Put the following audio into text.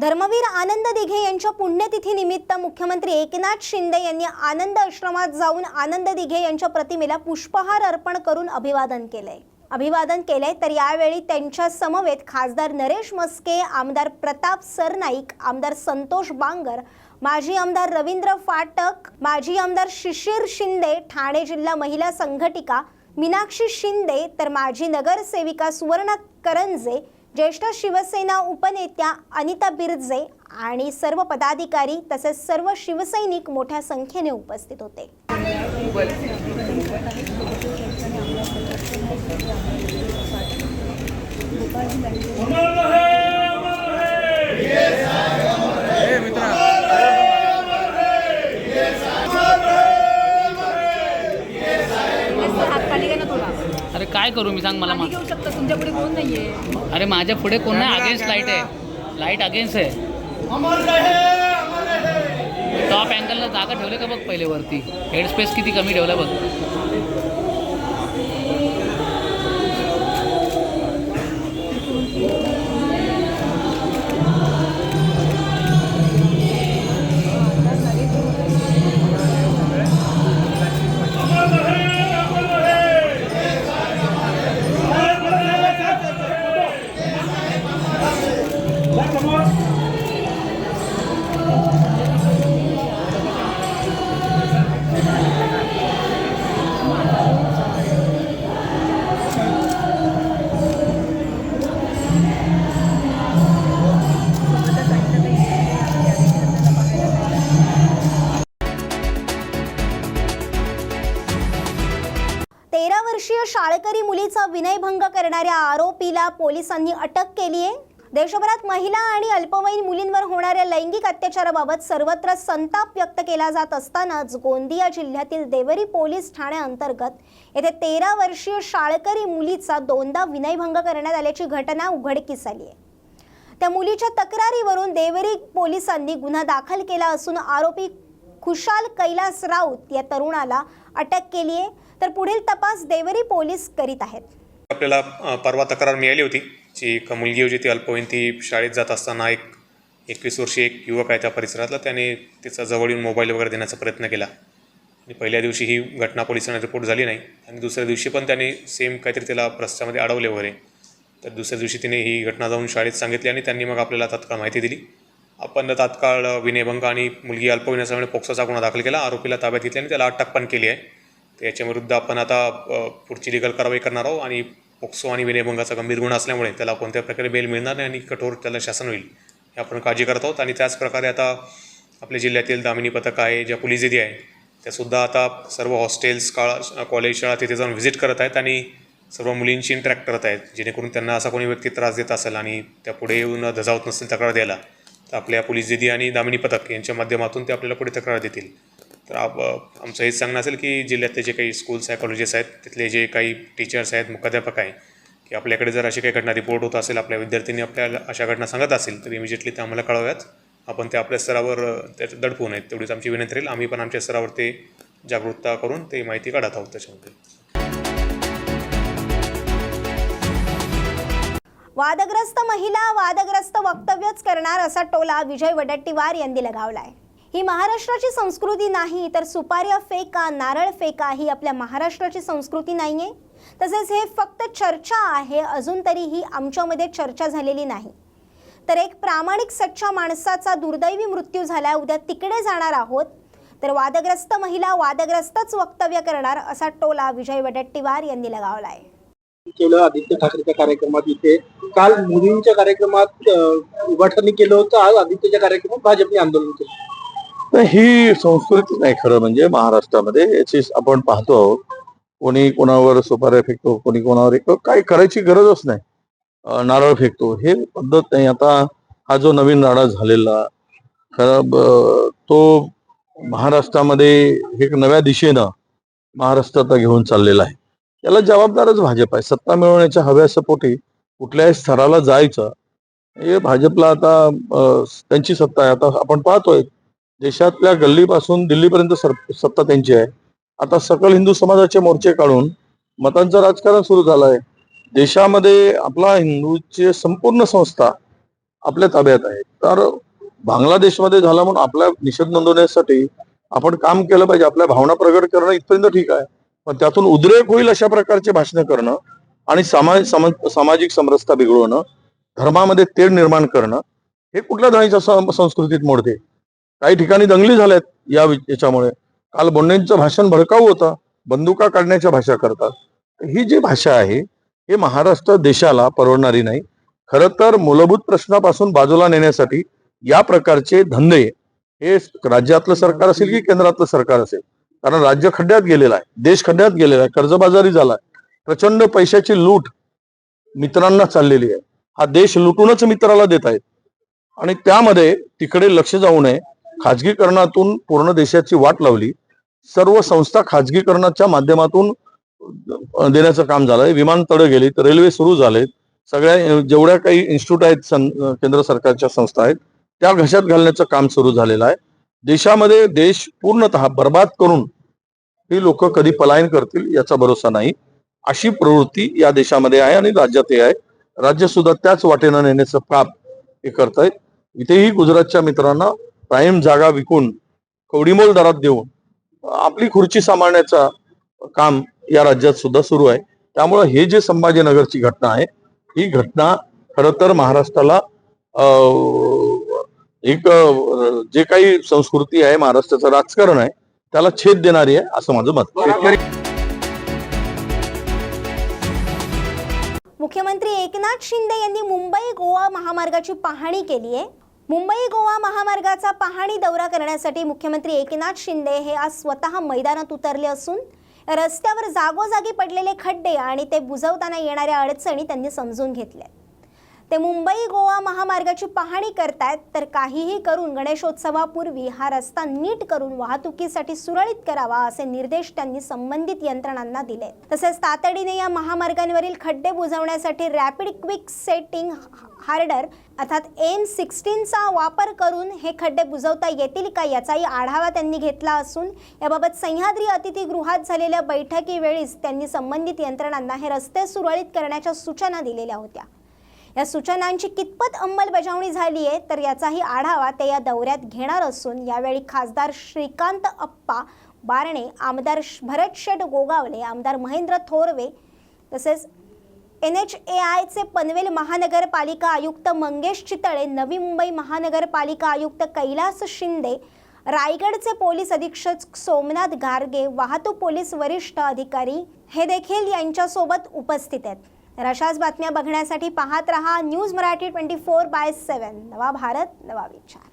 धर्मवीर आनंद दिघे यांच्या पुण्यतिथीनिमित्त मुख्यमंत्री एकनाथ शिंदे यांनी आनंद आश्रमात जाऊन आनंद दिघे यांच्या प्रतिमेला पुष्पहार अर्पण करून अभिवादन केलंय. अभिवादन केलंय तर यावेळी त्यांच्या समवेत खासदार नरेश मस्के आमदार प्रताप सरनाईक आमदार संतोष बांगर माजी आमदार रवींद्र फाटक माजी आमदार शिशिर शिंदे ठाणे जिल्हा महिला संघटिका मीनाक्षी शिंदे तर माजी नगरसेविका सुवर्ण करंजे ज्येष्ठ शिवसेना उपनेत्या अनिता बिरजे आणि सर्व पदाधिकारी तसेच सर्व शिवसैनिक मोठ्या संख्येने उपस्थित होते. हात काय करू मी सांग मला मा- घेऊ शकता तुमच्यापुढे कोण नाहीये. अरे माझ्या पुढे कोण नाही अगेन्स्ट लाइट आहे. लाइट अगेन्स्ट आहे. टॉप अँगलला जागा ठेवले का बघ पहिले वरती हेड स्पेस किती कमी ठेवला बघ. वारकरी मुलीचा विनयभंग करणाऱ्या आरोपीला पोलिसांनी अटक केली आहे देशभरात महिला आणि अल्पवयीन मुलींवर होणाऱ्या लैंगिक अत्याचाराबाबत सर्वत्र संताप व्यक्त केला जात असतानाच गोंदिया जिल्ह्यातील देवरी पोलीस ठाण्याअंतर्गत येथे तेरा वर्षीय शाळकरी मुलीचा दोनदा विनयभंग करण्यात आल्याची घटना उघडकीस आली आहे. त्या मुलीच्या तक्रारीवरून देवरी पोलिसांनी गुन्हा दाखल केला असून आरोपी खुशाल कैलास राऊत या तरुणाला अटक केली आहे. तर पुढील तपास देवरी पोलीस करीत आहेत. आपल्याला परवा तक्रार मिळाली होती जी एक मुलगी होती ती अल्पवयीन ती शाळेत जात असताना एक एकवीस वर्षीय एक युवक आहे त्या परिसरातला. त्याने तिचा जवळ येऊन मोबाईल वगैरे देण्याचा प्रयत्न केला. आणि पहिल्या दिवशी ही घटना पोलिसांना रिपोर्ट झाली नाही. आणि दुसऱ्या दिवशी पण त्याने सेम काहीतरी तिला रस्त्यामध्ये अडवले वगैरे. तर दुसऱ्या दिवशी तिने ही घटना जाऊन शाळेत सांगितली आणि त्यांनी मग आपल्याला तात्काळ माहिती दिली. आपण तात्काळ विनयभंग आणि मुलगी अल्पवयीन असल्यामुळे पोक्साचा गुन्हा दाखल केला. आरोपीला ताब्यात घेतली आणि त्याला अटक पण केली आहे. तर याच्याविरुद्ध आपण आता पुढची लिगल कारवाई करणार आहोत आणि पोक्सो आणि विनयभंगाचा गंभीर गुन्हा असल्यामुळे त्याला कोणत्या प्रकारे बेल मिळणार नाही आणि कठोर त्याला शासन होईल हे आपण काळजी करत आहोत. आणि त्याचप्रकारे आता आपल्या जिल्ह्यातील दामिनी पथक आहे ज्या पोलीस दिदी आहे त्यासुद्धा आता सर्व हॉस्टेल्स काळा कॉलेज शाळा तिथे जाऊन व्हिजिट करत आहेत आणि सर्व मुलींशी इंटरॅक्ट करत आहेत. जेणेकरून त्यांना असा कोणी व्यक्ती त्रास देत असेल आणि त्या पुढे येऊन धजावत नसेल तक्रार द्यायला आपल्या पोलीस दिदी आणि दामिनी पथक यांच्या माध्यमातून ते आपल्याला पुढे तक्रार देतील. तर आप आमचं हेच सांगणं असेल की जिल्ह्यातले जे काही स्कूल्स आहे कॉलेजेस आहेत तिथले जे काही टीचर्स आहेत मुख्याध्यापक आहे की आपल्याकडे जर अशी काही घटना रिपोर्ट होत असेल आपल्या विद्यार्थ्यांनी आपल्याला अशा घटना सांगत असेल तर इमिजिएटली ते आम्हाला कळव्यात. आपण ते आपल्या स्तरावर अ, त्यात दडपू नयेत तेवढीच आमची विनंती राहील. आम्ही पण आमच्या स्तरावर ते जागरूकता करून ते माहिती काढत आहोत त्याच्यामध्ये. वादग्रस्त महिला वादग्रस्त वक्तव्यच करणार असा टोला विजय वडट्टीवार यांनी लगावलाय. ही महाराष्ट्राची संस्कृती नाही तर सुपाऱ्या फेका नारळ फेका ही आपल्या महाराष्ट्राची संस्कृती नाहीये. तसेच हे फक्त चर्चा आहे अजून तरीही आमच्यामध्ये चर्चा झालेली नाही. तर एक प्रामाणिक सच्चा माणसाचा दुर्दैवी मृत्यू झाला उद्या तिकडे जाणार आहोत. तर वादग्रस्त महिला वादग्रस्तच वक्तव्य करणार असा टोला विजय वडट्टीवार यांनी लगावलाय. केलं आदित्य ठाकरेच्या कार्यक्रमात इथे. काल मोदींच्या कार्यक्रमात अं, उभाठणी केलं होतं आज आदित्यच्या कार्यक्रमात भाजपने आंदोलन केलं. ही संस्कृती नाही खरं म्हणजे महाराष्ट्रामध्ये याची आपण पाहतो आहोत. कोणी कोणावर सुपाऱ्या फेकतो कोणी कोणावर एक काही करायची गरजच नाही. नारळ फेकतो हे पद्धत नाही. आता हा जो नवीन राडा झालेला खरं तो महाराष्ट्रामध्ये एक नव्या दिशेनं महाराष्ट्र आता घेऊन चाललेला आहे. याला जबाबदारच भाजप आहे. सत्ता मिळवण्याच्या हव्यासपोटी कुठल्याही स्तराला जायचं हे भाजपला आता त्यांची सत्ता आहे. आता आपण पाहतोय देशातल्या गल्लीपासून दिल्लीपर्यंत सर- सत्ता त्यांची आहे. आता सकल हिंदू समाजाचे मोर्चे काढून मतांचं राजकारण सुरू झालं आहे देशामध्ये आपला हिंदूचे संपूर्ण संस्था आपल्या ताब्यात आहे. तर बांगलादेशमध्ये झाला म्हणून आपला निषेध नोंदवण्यासाठी आपण काम केलं पाहिजे. आपल्या भावना प्रगट करणं इथपर्यंत ठीक आहे. पण त्यातून उद्रेक होईल अशा प्रकारचे भाषणं करणं आणि समाज सामाजिक समरसता बिघडवणं धर्मामध्ये तेढ निर्माण करणं हे कुठल्या धाईच्या संस्कृतीत मोडते? काही ठिकाणी दंगली झाल्यात या याच्यामुळे. काल बोंडेंचं भाषण भडकाऊ होतं. बंदुका काढण्याच्या भाषा करतात. ही जी भाषा आहे हे महाराष्ट्र देशाला परवडणारी नाही. खरं तर मूलभूत प्रश्नापासून बाजूला नेण्यासाठी या प्रकारचे धंदे हे राज्यातलं सरकार असेल की केंद्रातलं सरकार असेल? कारण राज्य खड्ड्यात गेलेला आहे देश खड्ड्यात गेलेला आहे कर्जबाजारी झालाय. प्रचंड पैशाची लूट मित्रांना चाललेली आहे. हा देश लुटूनच मित्राला देत आहेत. आणि त्यामध्ये तिकडे लक्ष जाऊ नये. खाजगीकरणातून पूर्ण देशाची वाट लावली. सर्व संस्था खाजगीकरणाच्या माध्यमातून देण्याचं काम झालंय. विमानतळ गेलीत रेल्वे सुरू झालेत. सगळ्या जेवढ्या काही इन्स्टिट्यूट आहेत केंद्र सरकारच्या संस्था आहेत त्या घशात घालण्याचं काम सुरू झालेलं आहे. देशामध्ये देश पूर्णतः बर्बाद करून ही लोक कधी पलायन करतील याचा भरोसा नाही. अशी प्रवृत्ती या देशामध्ये आहे आणि राज्यातही आहे. राज्य सुद्धा त्याच वाटेनं नेण्याचं काम हे करत इथेही गुजरातच्या मित्रांना प्राईम जागा विकून कवडीमोल दरात देऊन आपली खुर्ची सांभाळण्याचा काम या राज्यात सुद्धा सुरू आहे. त्यामुळं हे जे संभाजीनगरची घटना आहे ही घटना खरं तर महाराष्ट्राला एक जे काही संस्कृती आहे महाराष्ट्राचं राजकारण आहे त्याला छेद देणारी आहे असं माझं मत. आहे. मुख्यमंत्री एकनाथ शिंदे यांनी मुंबई गोवा महामार्गाची पाहणी केली आहे. मुंबई गोवा महामार्गाचा पाहणी दौरा करण्यासाठी मुख्यमंत्री एकनाथ शिंदे हे आज स्वतः मैदानात उतरले असून रस्त्यावर जागोजागी पडलेले खड्डे आणि ते बुजवताना येणाऱ्या अडचणी त्यांनी समजून घेतल्या ते मुंबई गोवा महामार्गाची पाहणी करतायत तर काहीही करून गणेशोत्सवापूर्वी हा रस्ता नीट करून वाहतुकीसाठी सुरळीत करावा असे निर्देश त्यांनी संबंधित यंत्रणांना दिले तसेच तातडीने या महामार्गांवरील खड्डे बुजवण्यासाठी रॅपिड क्विक सेटिंग हार्डर अर्थात एम सिक्स्टीनचा वापर करून हे खड्डे बुजवता येतील का याचाही आढावा त्यांनी घेतला असून याबाबत सह्याद्री अतिथीगृहात झालेल्या बैठकीवेळीच त्यांनी संबंधित यंत्रणांना हे रस्ते सुरळीत करण्याच्या सूचना दिलेल्या होत्या. या सूचनांची कितपत अंमलबजावणी झाली आहे तर याचाही आढावा ते या दौऱ्यात घेणार असून यावेळी खासदार श्रीकांत अप्पा बारणे आमदार श- भरत शेठ गोगावले आमदार महेंद्र थोरवे तसेच एन एच ए आयचे पनवेल महानगरपालिका आयुक्त मंगेश चितळे नवी मुंबई महानगरपालिका आयुक्त कैलास शिंदे रायगडचे पोलीस अधीक्षक सोमनाथ गारगे वाहतूक पोलीस वरिष्ठ अधिकारी हे देखील यांच्यासोबत उपस्थित आहेत. तर अशाच बातम्या बघण्यासाठी पाहत रहा news Marathi twenty four by seven. नवा भारत नवा विचार.